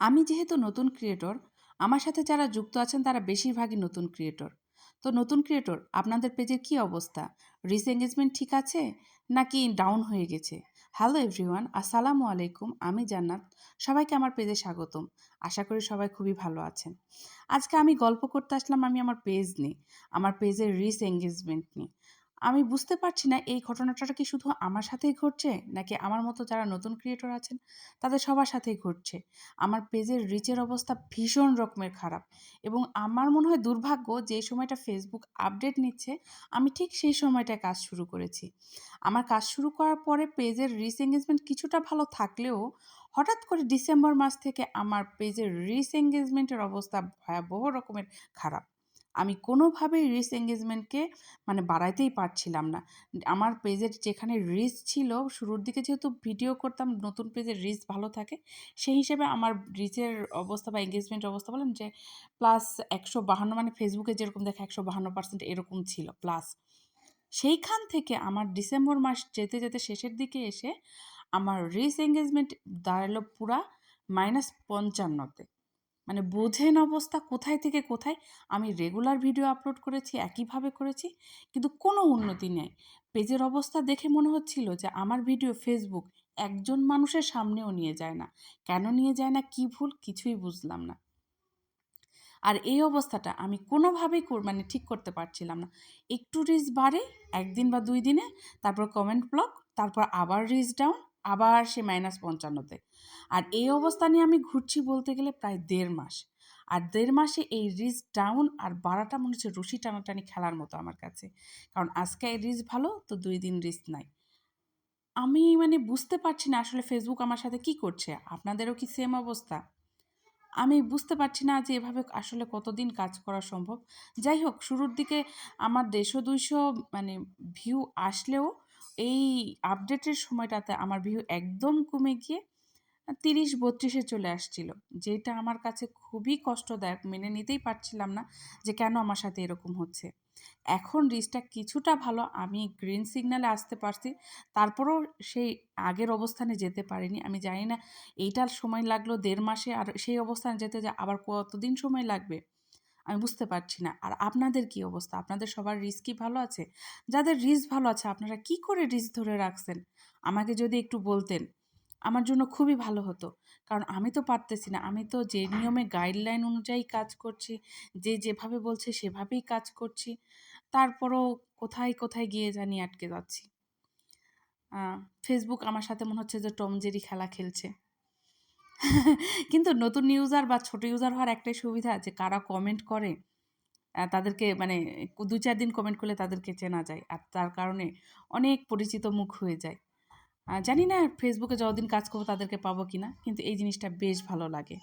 আমি যেহেতু নতুন ক্রিয়েটর আমার সাথে যারা যুক্ত আছেন তারা বেশিরভাগই নতুন ক্রিয়েটর তো নতুন ক্রিয়েটর আপনাদের পেজের কি অবস্থা? রিস এঙ্গেজমেন্ট ঠিক আছে নাকি ডাউন হয়ে গেছে? হ্যালো এভরিওয়ান আসসালামু আলাইকুম, আমি জান্নাত। সবাইকে আমার পেজে স্বাগতম। আশা করি সবাই খুবই ভালো আছেন। আজকে আমি গল্প করতে আসলাম আমি আমার পেজ নিয়ে, আমার পেজের রিস এঙ্গেজমেন্ট নিয়ে। আমি বুঝতে পারছি না এই ঘটনাটা কি শুধু আমার সাথেই ঘটছে, নাকি আমার মতো যারা নতুন ক্রিয়েটর আছেন, তাদের সবার সাথেই ঘটছে? আমার পেজের রিচের অবস্থা ভীষণ রকমের খারাপ এবং আমার মনে হয় দুর্ভাগ্য যে সময়টা ফেসবুক আপডেট নিচ্ছে, আমি ঠিক সেই সময়টায় কাজ শুরু করেছি। আমার কাজ শুরু করার পরে পেজের রিস এঙ্গেজমেন্ট কিছুটা ভালো থাকলেও, হঠাৎ করে ডিসেম্বর মাস থেকে আমার পেজের রিস এঙ্গেজমেন্টের অবস্থা ভয়াবহ রকমের খারাপ। আমি কোনোভাবেই রিস এঙ্গেজমেন্টকে মানে বাড়াইতেই পারছিলাম না। আমার পেজের যেখানে রিচ ছিল, শুরুর দিকে যেহেতু ভিডিও করতাম, নতুন পেজের রিচ ভালো থাকে, সেই হিসেবে আমার রিচের অবস্থা বা এঙ্গেজমেন্ট অবস্থা বলেন যে প্লাস একশো বাহান্ন মানে ফেসবুকে যেরকম দেখে একশো বাহান্ন পার্সেন্ট এরকম ছিল প্লাস সেইখান থেকে আমার ডিসেম্বর মাস যেতে যেতে শেষের দিকে এসে আমার রিস এঙ্গেজমেন্ট দাঁড়াল পুরা মাইনাস পঞ্চান্নতে। মানে বোঝেন অবস্থা কোথায় থেকে কোথায়, আমি রেগুলার ভিডিও আপলোড করেছি, একইভাবে করেছি, কিন্তু কোনো উন্নতি নেই। পেজের অবস্থা দেখে মনে হচ্ছিল যে আমার ভিডিও ফেসবুক একজন মানুষের সামনেও নিয়ে যায় না। কেন নিয়ে যায় না, কি ভুল, কিছুই বুঝলাম না। আর এই অবস্থাটা আমি কোনোভাবেই মানে ঠিক করতে পারছিলাম না। একটু রিচ বাড়ে, একদিন বা দুই দিনে, তারপর কমেন্ট ব্লক তারপর আবার রিচ ডাউন আবার সে মাইনাস পঞ্চান্নতে। আর এই অবস্থা নিয়ে আমি ঘুরছি বলতে গেলে প্রায় দেড় মাস। আর দেড় মাসে এই রিচ ডাউন আর বাড়াটা মনে হচ্ছে রশি টানাটানি খেলার মতো আমার কাছে। কারণ আজকে এই রিচ ভালো, তো দুই দিন রিচ নাই। আমি মানে বুঝতে পারছি না আসলে ফেসবুক আমার সাথে কি করছে। আপনাদেরও কি সেম অবস্থা? আমি বুঝতে পারছি না যে এভাবে আসলে কতদিন কাজ করা সম্ভব। যাই হোক, শুরুর দিকে আমার দেড়শো দুইশো মানে ভিউ আসলেও এই আপডেটের সময়টাতে আমার ভিউ একদম কমে গিয়ে তিরিশ বত্রিশে চলে আসছিল। যেটা আমার কাছে খুবই কষ্টদায়ক, মেনে নিতেই পারছিলাম না যে কেন আমার সাথে এরকম হচ্ছে। এখন রিচটা কিছুটা ভালো, আমি গ্রিন সিগনালে আসতে পারছি। তারপরেও সেই আগের অবস্থানে যেতে পারিনি। আমি জানি না, এইটার সময় লাগল দেড় মাসে, আর সেই অবস্থানে যেতে যে আবার কতদিন সময় লাগবে? আমি বুঝতে পারছি না। আর আপনাদের কি অবস্থা? আপনাদের সবার রিস্ক কি ভালো আছে? যাদের রিস্ক ভালো আছে, আপনারা কি করে রিস্ক ধরে রাখছেন? আমাকে যদি একটু বলতেন। আমার জন্য খুবই ভালো হতো। কারণ আমি তো পারতেছি না। আমি তো যে নিয়মে গাইডলাইন অনুযায়ী কাজ করছি, যে যেভাবে বলছে সেভাবেই কাজ করছি। তারপরও কোথায় কোথায় গিয়ে জানি আটকে যাচ্ছি। ফেসবুক আমার সাথে মনে হচ্ছে যে টম জেরি খেলা খেলছে। কিন্তু নতুন ইউজার বা ছোট ইউজার হওয়ার একটাই সুবিধা যে কারা কমেন্ট করে তাদেরকে মানে দু চার দিন কমেন্ট করলে তাদেরকে চেনা যায়। আর তার কারণে অনেক পরিচিত মুখ হয়ে যায়। জানি না ফেসবুকে যতদিন কাজ করব তাদেরকে পাবো কি না কিন্তু এই জিনিসটা বেশ ভালো লাগে।